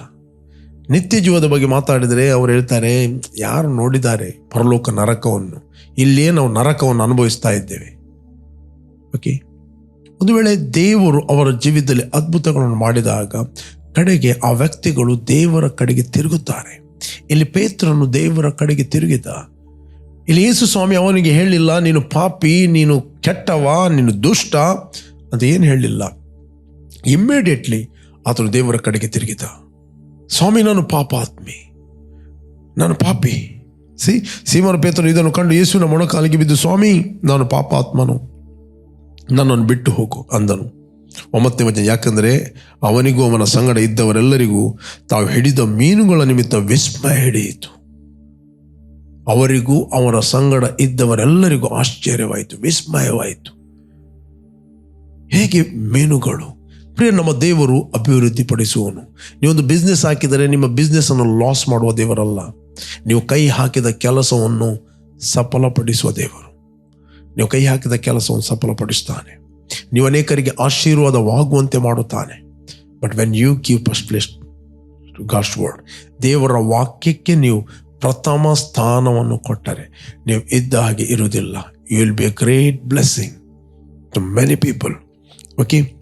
Speaker 1: ನಿತ್ಯ ಜೀವದ ಬಗ್ಗೆ ಮಾತಾಡಿದರೆ ಅವ್ರು ಹೇಳ್ತಾರೆ, ಯಾರು ನೋಡಿದ್ದಾರೆ ಪರಲೋಕ ನರಕವನ್ನು? ಇಲ್ಲಿಯೇ ನಾವು ನರಕವನ್ನು ಅನುಭವಿಸ್ತಾ ಇದ್ದೇವೆ? ಓಕೆ ಒಂದು ವೇಳೆ ದೇವರು ಅವರ ಜೀವಿತದಲ್ಲಿ ಅದ್ಭುತಗಳನ್ನು ಮಾಡಿದಾಗ, ಕಡೆಗೆ ಆ ವ್ಯಕ್ತಿಗಳು ದೇವರ ಕಡೆಗೆ ತಿರುಗುತ್ತಾರೆ. ಇಲ್ಲಿ ಪೇತ್ರನು ದೇವರ ಕಡೆಗೆ ತಿರುಗಿದ, ಇಲ್ಲಿ ಯೇಸು ಸ್ವಾಮಿ ಅವನಿಗೆ ಹೇಳಿಲ್ಲ, ನೀನು ಪಾಪಿ, ನೀನು ಕೆಟ್ಟವ, ನೀನು ದುಷ್ಟ? ಅಂತ ಏನು ಹೇಳಿಲ್ಲ. ಇಮ್ಮಿಡಿಯೇಟ್ಲಿ ಆತನು ದೇವರ ಕಡೆಗೆ ತಿರುಗಿದ. ಸ್ವಾಮಿ, ನಾನು ಪಾಪಾತ್ಮಿ ನಾನು ಪಾಪಿ. ಸಿ, ಸೀಮನ ಪೇತನು ಇದನ್ನು ಕಂಡು ಯೇಸುವಿನ ಮೊಣಕಾಲಿಗೆ ಬಿದ್ದು, ಸ್ವಾಮಿ, ನಾನು ಪಾಪಾತ್ಮನು ನನ್ನನ್ನು ಬಿಟ್ಟು ಹೋಗು, ಅಂದನು. ಒಂಬತ್ತನೇ ವಚನ, ಯಾಕಂದರೆ ಅವನಿಗೂ ಅವನ ಸಂಗಡ ಇದ್ದವರೆಲ್ಲರಿಗೂ ತಾವು ಹಿಡಿದ ಮೀನುಗಳ ನಿಮಿತ್ತ ವಿಸ್ಮಯ ಹಿಡಿಯಿತು. ಅವರಿಗೂ ಅವರ ಸಂಗಡ ಇದ್ದವರೆಲ್ಲರಿಗೂ ಆಶ್ಚರ್ಯವಾಯಿತು, ವಿಸ್ಮಯವಾಯಿತು. ಹೇಗೆ ಮೀನುಗಳು? ಪ್ರಿಯ ನಮ್ಮ ದೇವರು ಅಭಿವೃದ್ಧಿ ಪಡಿಸುವನು ನೀವೊಂದು ಬಿಸ್ನೆಸ್ ಹಾಕಿದರೆ ನಿಮ್ಮ ಬಿಸ್ನೆಸ್ ಅನ್ನು ಲಾಸ್ ಮಾಡುವ ದೇವರಲ್ಲ. ನೀವು ಕೈ ಹಾಕಿದ ಕೆಲಸವನ್ನು ಸಫಲಪಡಿಸುವ ದೇವರು. ನೀವು ಕೈ ಹಾಕಿದ ಕೆಲಸವನ್ನು ಸಫಲಪಡಿಸ್ತಾನೆ ನೀವು ಅನೇಕರಿಗೆ ಆಶೀರ್ವಾದವಾಗುವಂತೆ ಮಾಡುತ್ತಾನೆ. But when you give first place to ಗಾಸ್ಟ್ word ದೇವರ ವಾಕ್ಯಕ್ಕೆ ನೀವು ಪ್ರಥಮ ಸ್ಥಾನವನ್ನು ಕೊಟ್ಟರೆ ನೀವು ಇದ್ದ ಹಾಗೆ ಇರುವುದಿಲ್ಲ. You will be a great blessing to many people okay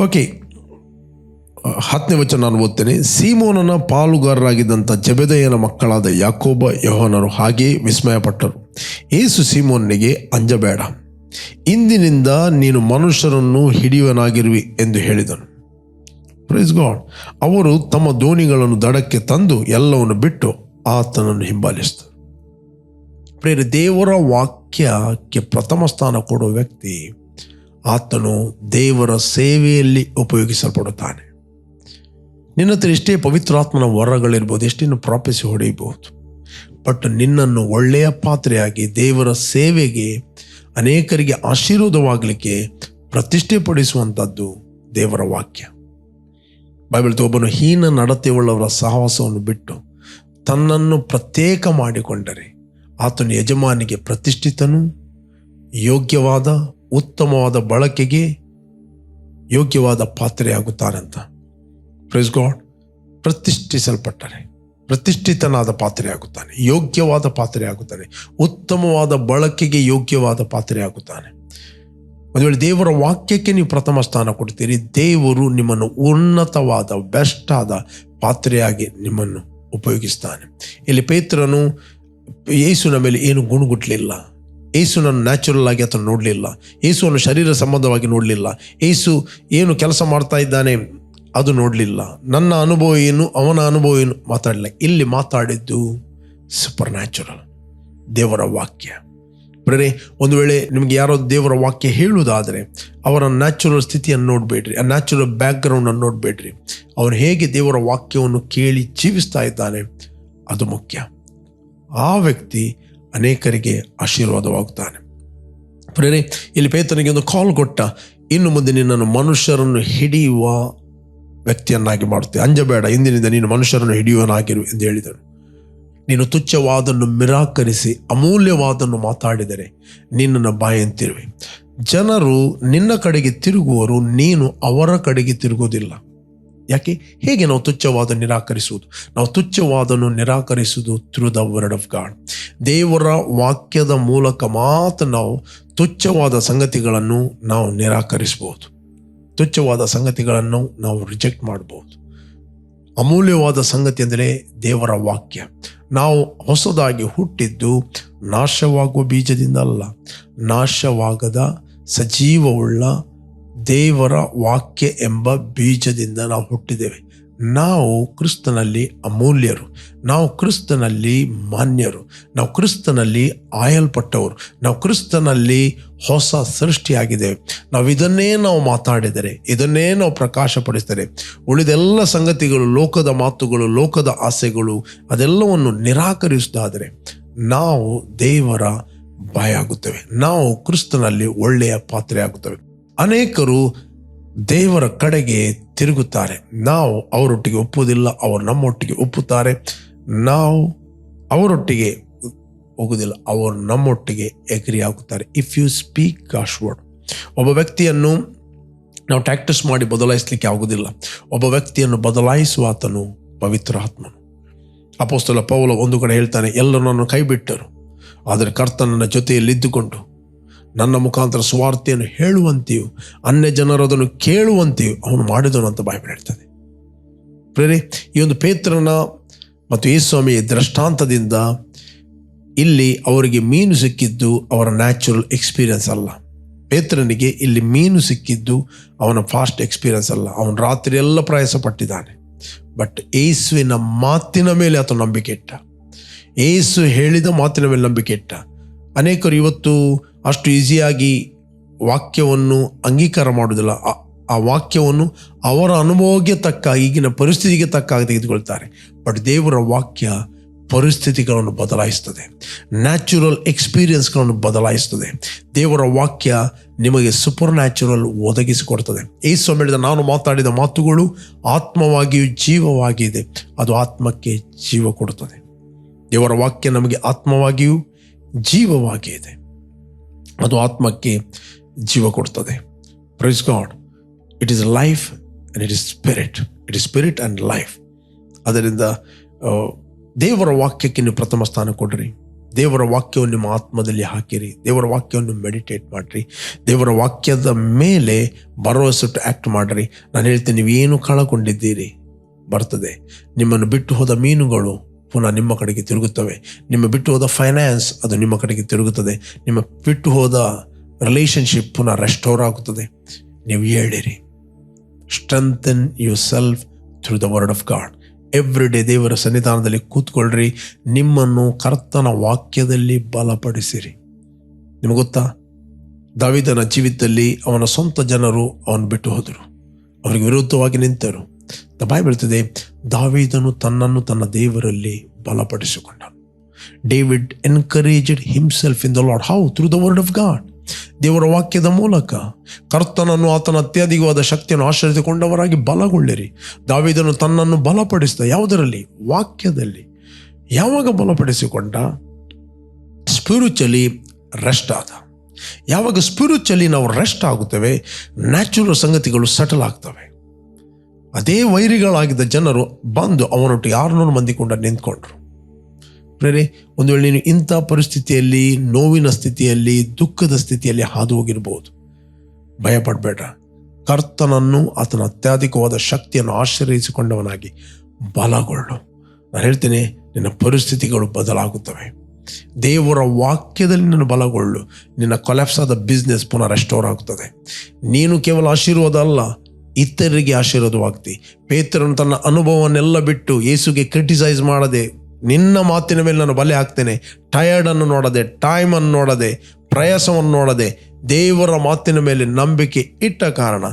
Speaker 1: okay ಹತ್ತನೇ ವಚನ ನಾನು ಓದ್ತೇನೆ. ಸೀಮೋನನ ಪಾಲುಗಾರರಾಗಿದ್ದಂಥ ಜಬೆದಯ್ಯನ ಮಕ್ಕಳಾದ ಯಾಕೋಬ, ಯೋಹನರು ಹಾಗೆಯೇ ವಿಸ್ಮಯಪಟ್ಟರು. ಏಸು ಸೀಮೋನಿಗೆ, ಅಂಜಬೇಡ. ಇಂದಿನಿಂದ ನೀನು ಮನುಷ್ಯರನ್ನು ಹಿಡಿಯುವನಾಗಿರುವಿ ಎಂದು ಹೇಳಿದನು. ಪ್ರೈಸ್ ಗಾಡ್ ಅವರು ತಮ್ಮ ದೋಣಿಗಳನ್ನು ದಡಕ್ಕೆ ತಂದು ಎಲ್ಲವನ್ನು ಬಿಟ್ಟು ಆತನನ್ನು ಹಿಂಬಾಲಿಸಿದರು. ಪ್ರೇರ ದೇವರ ವಾಕ್ಯಕ್ಕೆ ಪ್ರಥಮ ಸ್ಥಾನ ಕೊಡುವ ವ್ಯಕ್ತಿ ಆತನು ದೇವರ ಸೇವೆಯಲ್ಲಿ ಉಪಯೋಗಿಸಲ್ಪಡುತ್ತಾನೆ. ನಿನ್ನ ಹತ್ರ ಎಷ್ಟೇ ಪವಿತ್ರಾತ್ಮನ ವರಗಳಿರ್ಬೋದು, ಎಷ್ಟೇನು ಪ್ರಾಪಿಸಿ ಹೊಡೆಯಬಹುದು. ಬಟ್ ನಿನ್ನನ್ನು ಒಳ್ಳೆಯ ಪಾತ್ರೆಯಾಗಿ, ದೇವರ ಸೇವೆಗೆ ಅನೇಕರಿಗೆ ಆಶೀರ್ವಾದವಾಗಲಿಕ್ಕೆ ಪ್ರತಿಷ್ಠೆ ಪಡಿಸುವಂಥದ್ದು ದೇವರ ವಾಕ್ಯ. ಬೈಬಲ್ ಒಬ್ಬನು ಹೀನ ನಡತೆಯುಳ್ಳವರ ಸಹವಾಸವನ್ನು ಬಿಟ್ಟು ತನ್ನನ್ನು ಪ್ರತ್ಯೇಕ ಮಾಡಿಕೊಂಡರೆ, ಆತನು ಯಜಮಾನಿಗೆ ಪ್ರತಿಷ್ಠಿತನು ಯೋಗ್ಯವಾದ ಉತ್ತಮವಾದ ಬಳಕೆಗೆ ಯೋಗ್ಯವಾದ ಪಾತ್ರೆಯಾಗುತ್ತಾನಂತ. Praise God ಪ್ರತಿಷ್ಠಿಸಲ್ಪಟ್ಟರೆ ಪ್ರತಿಷ್ಠಿತನಾದ ಪಾತ್ರೆಯಾಗುತ್ತಾನೆ. ಯೋಗ್ಯವಾದ ಪಾತ್ರೆಯಾಗುತ್ತಾನೆ. ಉತ್ತಮವಾದ ಬಳಕೆಗೆ ಯೋಗ್ಯವಾದ ಪಾತ್ರೆಯಾಗುತ್ತಾನೆ. ಒಂದು ವೇಳೆ ದೇವರ ವಾಕ್ಯಕ್ಕೆ ನೀವು ಪ್ರಥಮ ಸ್ಥಾನ ಕೊಡ್ತೀರಿ ದೇವರು ನಿಮ್ಮನ್ನು ಉನ್ನತವಾದ ಬೆಸ್ಟ್ ಆದ ಪಾತ್ರೆಯಾಗಿ ನಿಮ್ಮನ್ನು ಉಪಯೋಗಿಸ್ತಾನೆ. ಇಲ್ಲಿ ಪೇತ್ರನು ಯೇಸುನ ಮೇಲೆ ಏನು ಗುಣಗುಟ್ಲಿಲ್ಲ. ಯೇಸುನನ್ನು ನ್ಯಾಚುರಲ್ ಆಗಿ ಆತನು ನೋಡಲಿಲ್ಲ. ಯೇಸುವನ್ನು ಶರೀರ ಸಂಬಂಧವಾಗಿ ನೋಡಲಿಲ್ಲ. ಯೇಸು ಏನು ಕೆಲಸ ಮಾಡ್ತಾ ಇದ್ದಾನೆ ಅದು ನೋಡಲಿಲ್ಲ. ನನ್ನ ಅನುಭವ ಏನು, ಅವನ ಅನುಭವ ಏನು ಮಾತಾಡಲಿಲ್ಲ. ಇಲ್ಲಿ ಮಾತಾಡಿದ್ದು ಸೂಪರ್ ನ್ಯಾಚುರಲ್ ದೇವರ ವಾಕ್ಯ. ಬರೀ ಒಂದು ವೇಳೆ ನಿಮಗೆ ಯಾರೋ ದೇವರ ವಾಕ್ಯ ಹೇಳುವುದಾದರೆ, ಅವರ ನ್ಯಾಚುರಲ್ ಸ್ಥಿತಿಯನ್ನು ನೋಡಬೇಡ್ರಿ. ಆ ನ್ಯಾಚುರಲ್ ಬ್ಯಾಕ್ಗ್ರೌಂಡನ್ನು ನೋಡಬೇಡ್ರಿ. ಅವನು ಹೇಗೆ ದೇವರ ವಾಕ್ಯವನ್ನು ಕೇಳಿ ಜೀವಿಸ್ತಾ ಇದ್ದಾನೆ, ಅದು ಮುಖ್ಯ. ಆ ವ್ಯಕ್ತಿ ಅನೇಕರಿಗೆ ಆಶೀರ್ವಾದವಾಗುತ್ತಾನೆ. ಪ್ರೇರೆ ಇಲ್ಲಿ ಪೇತನಿಗೆ ಒಂದು ಕಾಲ್ ಕೊಟ್ಟ. ಇನ್ನು ಮುಂದೆ ನಿನ್ನನ್ನು ಮನುಷ್ಯರನ್ನು ಹಿಡಿಯುವ ವ್ಯಕ್ತಿಯನ್ನಾಗಿ ಮಾಡುತ್ತೆ. ಅಂಜಬೇಡ, ಇಂದಿನಿಂದ ನೀನು ಮನುಷ್ಯರನ್ನು ಹಿಡಿಯುವನಾಗಿರು ಎಂದು ಹೇಳಿದರು ನೀನು ತುಚ್ಛವಾದನ್ನು ನಿರಾಕರಿಸಿ ಅಮೂಲ್ಯವಾದನ್ನು ಮಾತಾಡಿದರೆ ನಿನ್ನನ್ನು ಬಾಯಂತಿರುವೆ. ಜನರು ನಿನ್ನ ಕಡೆಗೆ ತಿರುಗುವರು, ನೀನು ಅವರ ಕಡೆಗೆ ತಿರುಗುವುದಿಲ್ಲ. ಯಾಕೆ? ಹೇಗೆ ನಾವು ತುಚ್ಛವಾದ ನಿರಾಕರಿಸುವುದು? ನಾವು ತುಚ್ಛವಾದನ್ನು ನಿರಾಕರಿಸುವುದು through the word of God ದೇವರ ವಾಕ್ಯದ ಮೂಲಕ ಮಾತ್ರ ನಾವು ತುಚ್ಛವಾದ ಸಂಗತಿಗಳನ್ನು ನಾವು ನಿರಾಕರಿಸಬಹುದು ತುಚ್ಛವಾದ ಸಂಗತಿಗಳನ್ನು ನಾವು ರಿಜೆಕ್ಟ್ ಮಾಡಬಹುದು ಅಮೂಲ್ಯವಾದ ಸಂಗತಿ ಅಂದರೆ ದೇವರ ವಾಕ್ಯ. ನಾವು ಹೊಸದಾಗಿ ಹುಟ್ಟಿದ್ದು ನಾಶವಾಗುವ ಬೀಜದಿಂದ ಅಲ್ಲ, ನಾಶವಾಗದ ಸಜೀವವುಳ್ಳ ದೇವರ ವಾಕ್ಯ ಎಂಬ ಬೀಜದಿಂದ ನಾವು ಹುಟ್ಟಿದ್ದೇವೆ. ನಾವು ಕ್ರಿಸ್ತನಲ್ಲಿ ಅಮೂಲ್ಯರು. ನಾವು ಕ್ರಿಸ್ತನಲ್ಲಿ ಮಾನ್ಯರು. ನಾವು ಕ್ರಿಸ್ತನಲ್ಲಿ ಆಯಲ್ಪಟ್ಟವರು. ನಾವು ಕ್ರಿಸ್ತನಲ್ಲಿ ಹೊಸ ಸೃಷ್ಟಿಯಾಗಿದ್ದೇವೆ. ನಾವು ಇದನ್ನೇ ನಾವು ಮಾತಾಡಿದರೆ, ಇದನ್ನೇ ನಾವು ಪ್ರಕಾಶಪಡಿಸಿದರೆ, ಉಳಿದೆಲ್ಲ ಸಂಗತಿಗಳು, ಲೋಕದ ಮಾತುಗಳು, ಲೋಕದ ಆಸೆಗಳು, ಅದೆಲ್ಲವನ್ನು ನಿರಾಕರಿಸುವುದಾದರೆ ನಾವು ದೇವರ ಭಯ ಬಾಯಾಗುತ್ತೇವೆ. ನಾವು ಕ್ರಿಸ್ತನಲ್ಲಿ ಒಳ್ಳೆಯ ಪಾತ್ರೆ ಆಗುತ್ತೇವೆ ಅನೇಕರು ದೇವರ ಕಡೆಗೆ ತಿರುಗುತ್ತಾರೆ. ನಾವು ಅವರೊಟ್ಟಿಗೆ ಒಪ್ಪುವುದಿಲ್ಲ, ಅವರು ನಮ್ಮೊಟ್ಟಿಗೆ ಒಪ್ಪುತ್ತಾರೆ. ನಾವು ಅವರೊಟ್ಟಿಗೆ ಹೋಗುವುದಿಲ್ಲ, ಅವರು ನಮ್ಮೊಟ್ಟಿಗೆ ಎಗ್ರಿ ಆಗುತ್ತಾರೆ if you speak God's word ಒಬ್ಬ ವ್ಯಕ್ತಿಯನ್ನು ನಾವು ಟ್ಯಾಕ್ಟಿಸ್ ಮಾಡಿ ಬದಲಾಯಿಸಲಿಕ್ಕೆ ಆಗುವುದಿಲ್ಲ. ಒಬ್ಬ ವ್ಯಕ್ತಿಯನ್ನು ಬದಲಾಯಿಸುವ ಆತನು ಪವಿತ್ರ ಆತ್ಮನು. ಅಪೋಸ್ತಲ ಪೌಲ ಒಂದು ಕಡೆ ಹೇಳ್ತಾನೆ, ಎಲ್ಲರೂ ನನ್ನ ಕೈ ಬಿಟ್ಟರು ಆದರೆ ಕರ್ತನನ್ನ ಜೊತೆಯಲ್ಲಿದ್ದುಕೊಂಡು ನನ್ನ ಮುಖಾಂತರ ಸುವಾರ್ತೆಯನ್ನು ಹೇಳುವಂತೆಯೂ ಅನ್ಯ ಜನರು ಅದನ್ನು ಕೇಳುವಂತೆಯೂ ಅವನು ಮಾಡಿದನು ಅಂತ ಬೈಬಲ್ ಹೇಳ್ತದೆ. ಪ್ರೇರಿ ಈ ಒಂದು ಪೇತ್ರನ ಮತ್ತು ಯೇಸ್ವಾಮಿಯ ದೃಷ್ಟಾಂತದಿಂದ ಇಲ್ಲಿ ಅವರಿಗೆ ಮೀನು ಸಿಕ್ಕಿದ್ದು ಅವರ ನ್ಯಾಚುರಲ್ ಎಕ್ಸ್ಪೀರಿಯನ್ಸ್ ಅಲ್ಲ. ಪೇತ್ರನಿಗೆ ಇಲ್ಲಿ ಮೀನು ಸಿಕ್ಕಿದ್ದು ಅವನ ಫಾಸ್ಟ್ ಎಕ್ಸ್ಪೀರಿಯನ್ಸ್ ಅಲ್ಲ. ಅವನು ರಾತ್ರಿ ಎಲ್ಲ ಪ್ರಯಾಸ ಪಟ್ಟಿದ್ದಾನೆ ಬಟ್ ಏಸುವಿನ ಮಾತಿನ ಮೇಲೆ ಆತ ನಂಬಿಕೆ ಇಟ್ಟ. ಏಸು ಹೇಳಿದ ಮಾತಿನ ಮೇಲೆ ನಂಬಿಕೆ ಇಟ್ಟ. ಅನೇಕರು ಇವತ್ತು ಅಷ್ಟು ಈಸಿಯಾಗಿ ವಾಕ್ಯವನ್ನು ಅಂಗೀಕಾರ ಮಾಡುವುದಿಲ್ಲ. ಆ- ವಾಕ್ಯವನ್ನು ಅವರ ಅನುಭವಕ್ಕೆ ತಕ್ಕ, ಈಗಿನ ಪರಿಸ್ಥಿತಿಗೆ ತಕ್ಕ ತೆಗೆದುಕೊಳ್ತಾರೆ. ಬಟ್ ದೇವರ ವಾಕ್ಯ ಪರಿಸ್ಥಿತಿಗಳನ್ನು ಬದಲಾಯಿಸ್ತದೆ ನ್ಯಾಚುರಲ್ ಎಕ್ಸ್ಪೀರಿಯನ್ಸ್ಗಳನ್ನು ಬದಲಾಯಿಸ್ತದೆ ದೇವರ ವಾಕ್ಯ ನಿಮಗೆ ಸೂಪರ್ ನ್ಯಾಚುರಲ್ ಒದಗಿಸಿಕೊಡ್ತದೆ ಈ ಹೇಳಿದ, ನಾನು ಮಾತಾಡಿದ ಮಾತುಗಳು ಆತ್ಮವಾಗಿಯೂ ಜೀವವಾಗಿದೆ ಅದು ಆತ್ಮಕ್ಕೆ ಜೀವ ಕೊಡುತ್ತದೆ. ದೇವರ ವಾಕ್ಯ ನಮಗೆ ಆತ್ಮವಾಗಿಯೂ ಜೀವವಾಗಿ ಇದೆ ಅದು ಆತ್ಮಕ್ಕೆ ಜೀವ ಕೊಡ್ತದೆ. Praise God it is life and it is spirit it is spirit and life ಅದರಿಂದ ದೇವರ ವಾಕ್ಯಕ್ಕೆ ನೀವು ಪ್ರಥಮ ಸ್ಥಾನ ಕೊಡ್ರಿ. ದೇವರ ವಾಕ್ಯವನ್ನು ನಿಮ್ಮ ಆತ್ಮದಲ್ಲಿ ಹಾಕಿರಿ. ದೇವರ ವಾಕ್ಯವನ್ನು ಮೆಡಿಟೇಟ್ ಮಾಡಿರಿ. ದೇವರ ವಾಕ್ಯದ ಮೇಲೆ ಭರವಸೆಟ್ಟು ಆ್ಯಕ್ಟ್ ಮಾಡಿರಿ. ನಾನು ಹೇಳ್ತೀನಿ, ನೀವೇನು ಕಳಕೊಂಡಿದ್ದೀರಿ? ಬರ್ತದೆ. ನಿಮ್ಮನ್ನು ಬಿಟ್ಟು ಹೋದ ಮೀನುಗಳು ಪುನಃ ನಿಮ್ಮ ಕಡೆಗೆ ತಿರುಗುತ್ತವೆ. ನಿಮ್ಮ ಬಿಟ್ಟು ಹೋದ ಫೈನಾನ್ಸ್ ಅದು ನಿಮ್ಮ ಕಡೆಗೆ ತಿರುಗುತ್ತದೆ. ನಿಮ್ಮ ಬಿಟ್ಟು ಹೋದ ರಿಲೇಶನ್ಶಿಪ್ ಪುನಃ ರೆಸ್ಟೋರ್ ಆಗುತ್ತದೆ. ನೀವು ಹೇಳಿರಿ strengthen yourself through the word of God every day ದೇವರ ಸನ್ನಿಧಾನದಲ್ಲಿ ಕೂತ್ಕೊಳ್ಳ್ರಿ ನಿಮ್ಮನ್ನು ಕರ್ತನ ವಾಕ್ಯದಲ್ಲಿ ಬಲಪಡಿಸಿರಿ. ನಿಮಗೆ ಗೊತ್ತಾ? ದಾವಿದನ ಜೀವಿತದಲ್ಲಿ ಅವನ ಸ್ವಂತ ಜನರು ಅವನು ಬಿಟ್ಟು ಹೋದರು. ಅವರಿಗೆ ವಿರುದ್ಧವಾಗಿ ನಿಂತರು. ದ ಬೈಬಲ್ ಹೇಳ್ತದೆ, ದಾವಿದನು ತನ್ನನ್ನು ತನ್ನ ದೇವರಲ್ಲಿ ಬಲಪಡಿಸಿಕೊಂಡನು. David encouraged himself in the Lord how through the word of God ದೇವರ ವಾಕ್ಯದ ಮೂಲಕ. ಕರ್ತನನ್ನು ಆತನ ಅತ್ಯಧಿಕವಾದ ಶಕ್ತಿಯನ್ನು ಆಶ್ರಯಿಸಿಕೊಂಡವರಾಗಿ ಬಲಗೊಳ್ಳಿರಿ. ದಾವಿದನು ತನ್ನನ್ನು ಬಲಪಡಿಸಿದ ಯಾವುದರಲ್ಲಿ? ವಾಕ್ಯದಲ್ಲಿ. ಯಾವಾಗ ಬಲಪಡಿಸಿಕೊಂಡ? ಸ್ಪಿರಿಚುಲಿ ರೆಸ್ಟ್ ಆದ. ಯಾವಾಗ ಸ್ಪಿರಿಚುಲಿ ನಾವು ರೆಸ್ಟ್ ಆಗುತ್ತೇವೆ? ನ್ಯಾಚುರಲ್ ಸಂಗತಿಗಳು ಸೆಟಲ್ ಆಗ್ತವೆ. ಅದೇ ವೈರಿಗಳಾಗಿದ್ದ ಜನರು ಬಂದು ಅವನೊಟ್ಟಿಗೆ ಆರುನೂರು ಮಂದಿ ಕೂಡ ನಿಂತ್ಕೊಂಡ್ರು. ಪ್ರೇರಿ ಒಂದು ವೇಳೆ ನೀನು ಇಂಥ ಪರಿಸ್ಥಿತಿಯಲ್ಲಿ, ನೋವಿನ ಸ್ಥಿತಿಯಲ್ಲಿ, ದುಃಖದ ಸ್ಥಿತಿಯಲ್ಲಿ ಹಾದು ಹೋಗಿರ್ಬೋದು. ಭಯಪಡಬೇಡ. ಕರ್ತನನ್ನು ಆತನ ಅತ್ಯಾಧಿಕವಾದ ಶಕ್ತಿಯನ್ನು ಆಶ್ರಯಿಸಿಕೊಂಡವನಾಗಿ ಬಲಗೊಳ್ಳು. ನಾನು ಹೇಳ್ತೇನೆ, ನಿನ್ನ ಪರಿಸ್ಥಿತಿಗಳು ಬದಲಾಗುತ್ತವೆ. ದೇವರ ವಾಕ್ಯದಲ್ಲಿ ನೀನು ಬಲಗೊಳ್ಳು. ನಿನ್ನ ಕೊಲ್ಯಾಪ್ಸ್ ಆದ ಬಿಸ್ನೆಸ್ ಪುನಃ ರೆಸ್ಟೋರ್ ಆಗುತ್ತದೆ. ನೀನು ಕೇವಲ ಆಶೀರ್ವಾದ ಅಲ್ಲ ಇತರರಿಗೆ ಆಶೀರ್ವಾದವಾಗ್ತಿ. ಪೇತ್ರನು ತನ್ನ ಅನುಭವವನ್ನೆಲ್ಲ ಬಿಟ್ಟು ಯೇಸುಗೆ ಕ್ರಿಟಿಸೈಸ್ ಮಾಡದೆ, ನಿನ್ನ ಮಾತಿನ ಮೇಲೆ ನಾನು ಬಲೆ ಹಾಕ್ತೇನೆ ಟಯರ್ಡನ್ನು ನೋಡದೆ ಟೈಮ್ ಅನ್ನು ನೋಡದೆ, ಪ್ರಯಾಸವನ್ನು ನೋಡದೆ, ದೇವರ ಮಾತಿನ ಮೇಲೆ ನಂಬಿಕೆ ಇಟ್ಟ ಕಾರಣ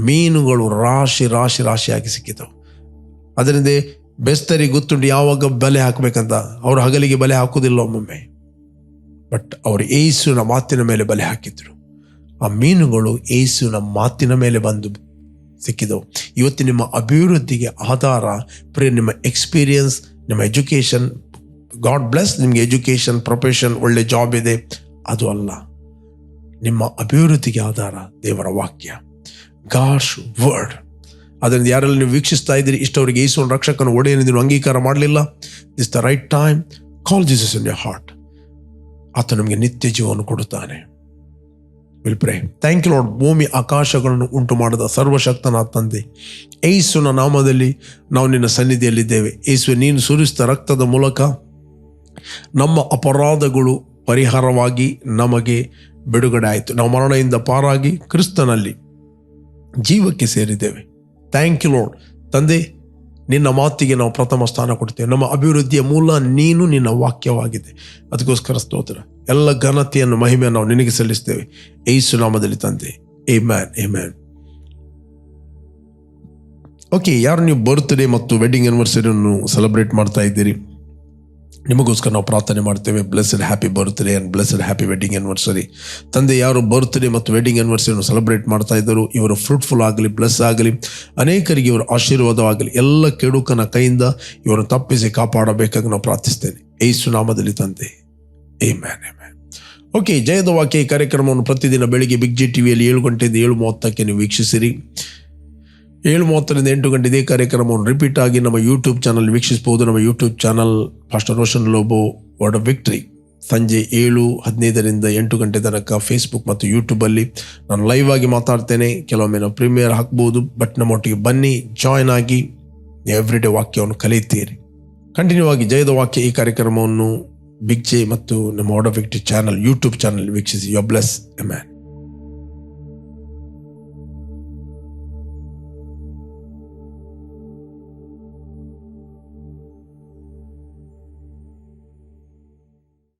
Speaker 1: ಮೀನುಗಳು ರಾಶಿ ರಾಶಿ, ರಾಶಿಯಾಗಿ ಸಿಕ್ಕಿತು ಅದರಿಂದ ಬೆಸ್ತರಿಗೆ ಗೊತ್ತುಂಟು ಯಾವಾಗ ಬಲೆ ಹಾಕಬೇಕಂತ. ಅವರು ಹಗಲಿಗೆ ಬಲೆ ಹಾಕುವುದಿಲ್ಲ ಒಮ್ಮೊಮ್ಮೆ. ಬಟ್ ಅವರು ಏಸುವಿನ ಮಾತಿನ ಮೇಲೆ ಬಲೆ ಹಾಕಿದ್ರು. ಆ ಮೀನುಗಳು ಏಸುವಿನ ಮಾತಿನ ಮೇಲೆ ಬಂದು ಸಿಕ್ಕಿದವು. ಇವತ್ತು ನಿಮ್ಮ ಅಭಿವೃದ್ಧಿಗೆ ಆಧಾರ, ಪ್ರಿಯ ನಿಮ್ಮ ಎಕ್ಸ್ಪೀರಿಯನ್ಸ್ ನಿಮ್ಮ ಎಜುಕೇಷನ್ ಗಾಡ್ ಬ್ಲೆಸ್ ನಿಮಗೆ ಎಜುಕೇಷನ್ ಪ್ರೊಫೆಷನ್ ಒಳ್ಳೆ ಜಾಬ್ ಇದೆ. ಅದು ಅಲ್ಲ, ನಿಮ್ಮ ಅಭಿವೃದ್ಧಿಗೆ ಆಧಾರ ದೇವರ ವಾಕ್ಯ. ಗಾಶ್ ವರ್ಡ್ ಅದರಿಂದ ಯಾರಲ್ಲಿ ನೀವು ವೀಕ್ಷಿಸ್ತಾ ಇದ್ದೀರಿ, ಇಷ್ಟವರಿಗೆ ಈಸೋನ್ ರಕ್ಷಕನ ಒಡೆಯನ್ನು ನೀವು ಅಂಗೀಕಾರ ಮಾಡಲಿಲ್ಲ. This the right time call Jesus in your heart ಆತ ನಮಗೆ ನಿತ್ಯ ಜೀವವನ್ನು ಕೊಡುತ್ತಾನೆ. Will pray thank you Lord ಭೂಮಿ ಆಕಾಶಗಳನ್ನು ಉಂಟು ಮಾಡಿದ ಸರ್ವಶಕ್ತನ ತಂದೆ. ಏಸುನ ನಾಮದಲ್ಲಿ ನಾವು ನಿನ್ನ ಸನ್ನಿಧಿಯಲ್ಲಿದ್ದೇವೆ. ಏಸುವೆ ನೀನು ಸುರಿಸಿದ ರಕ್ತದ ಮೂಲಕ ನಮ್ಮ ಅಪರಾಧಗಳು ಪರಿಹಾರವಾಗಿ ನಮಗೆ ಬಿಡುಗಡೆ ಆಯಿತು. ನಾವು ಮರಣದಿಂದ ಪಾರಾಗಿ ಕ್ರಿಸ್ತನಲ್ಲಿ ಜೀವಕ್ಕೆ ಸೇರಿದ್ದೇವೆ. ಥ್ಯಾಂಕ್ ಯು ಲಾರ್ಡ್ ತಂದೆ, ನಿನ್ನ ಮಾತಿಗೆ ನಾವು ಪ್ರಥಮ ಸ್ಥಾನ ಕೊಡ್ತೇವೆ. ನಮ್ಮ ಅಭಿವೃದ್ಧಿಯ ಮೂಲ ನೀನು ನಿನ್ನ ವಾಕ್ಯವಾಗಿದೆ. ಅದಕ್ಕೋಸ್ಕರ ಸ್ತೋತ್ರ. ಎಲ್ಲ ಘನತೆಯನ್ನು, ಮಹಿಮೆಯನ್ನು ನಾವು ನಿನಗೆ ಸಲ್ಲಿಸ್ತೇವೆ. ಏಸು ನಾಮದಲ್ಲಿ ತಂದೆ. Amen amen okay ಯಾರು ನೀವು ಬರ್ತ್ಡೇ ಮತ್ತು ವೆಡ್ಡಿಂಗ್ ಆ್ಯನಿವರ್ಸರಿಯನ್ನು ಸೆಲೆಬ್ರೇಟ್ ಮಾಡ್ತಾ ಇದ್ದೀರಿ? ನಿಮಗೋಸ್ಕರ ನಾವು ಪ್ರಾರ್ಥನೆ ಮಾಡ್ತೇವೆ. Blessed happy birthday and blessed happy wedding anniversary ತಂದೆ, ಯಾರು ಬರ್ತ್ಡೇ ಮತ್ತು ವೆಡ್ಡಿಂಗ್ ಆ್ಯನಿವರ್ಸರಿಯನ್ನು ಸೆಲೆಬ್ರೇಟ್ ಮಾಡ್ತಾ ಇದ್ದರು, ಇವರು ಫ್ರೂಟ್ಫುಲ್ ಆಗಲಿ ಬ್ಲೆಸ್ ಆಗಲಿ, ಅನೇಕರಿಗೆ ಇವರು ಆಶೀರ್ವಾದವಾಗಲಿ, ಎಲ್ಲ ಕೆಡುಕನ ಕೈಯಿಂದ ಇವರನ್ನು ತಪ್ಪಿಸಿ ಕಾಪಾಡಬೇಕಾಗಿ ನಾವು ಪ್ರಾರ್ಥಿಸ್ತೇನೆ. ಏಸು ನಾಮದಲ್ಲಿ ತಂದೆ. ಏ ಮ್ಯಾನ್ ಓಕೆ, ಜಯದ ವಾಕ್ಯ ಈ ಕಾರ್ಯಕ್ರಮವನ್ನು ಪ್ರತಿದಿನ ಬೆಳಿಗ್ಗೆ ಬಿಗ್ ಜಿ ಟಿವಿಯಲ್ಲಿ ಏಳು ಗಂಟೆಯಿಂದ ಏಳು ಮೂವತ್ತಕ್ಕೆ ನೀವು ವೀಕ್ಷಿಸಿರಿ. ಏಳು ಮೂವತ್ತರಿಂದ ಎಂಟು ಗಂಟೆ ಇದೇ ಕಾರ್ಯಕ್ರಮವನ್ನು ರಿಪೀಟ್ ಆಗಿ ನಮ್ಮ ಯೂಟ್ಯೂಬ್ ಚಾನಲ್ ವೀಕ್ಷಿಸಬಹುದು. ನಮ್ಮ YouTube channel pastor Roshan Lobo word of victory ಸಂಜೆ ಏಳು, ಹದಿನೈದರಿಂದ ಎಂಟು ಗಂಟೆ ತನಕ ಫೇಸ್ಬುಕ್ ಮತ್ತು ಯೂಟ್ಯೂಬಲ್ಲಿ ನಾನು ಲೈವ್ ಆಗಿ ಮಾತಾಡ್ತೇನೆ. ಕೆಲವೊಮ್ಮೆ ನಾವು ಪ್ರೀಮಿಯರ್ ಹಾಕ್ಬೋದು. ಬಟ್ ನಮ್ಮೊಟ್ಟಿಗೆ ಬನ್ನಿ ಜಾಯ್ನ್ ಆಗಿ ಎವ್ರಿ ಡೇ ವಾಕ್ಯವನ್ನು ಕಲಿಯುತ್ತೀರಿ ಕಂಟಿನ್ಯೂ ಆಗಿ ಜಯದ ವಾಕ್ಯ ಈ ಕಾರ್ಯಕ್ರಮವನ್ನು ಬಿಗ್ ಜೆ ಮತ್ತು ನಮ್ಮ ಆಡೋ ವಿಕ್ಟ್ರಿ ಚಾನಲ್ ಯೂಟ್ಯೂಬ್ ಚಾನಲ್ ವೀಕ್ಷಿಸಿ. ಯೋ ಬ್ಲೆಸ್ ಎ ಮ್ಯಾನ್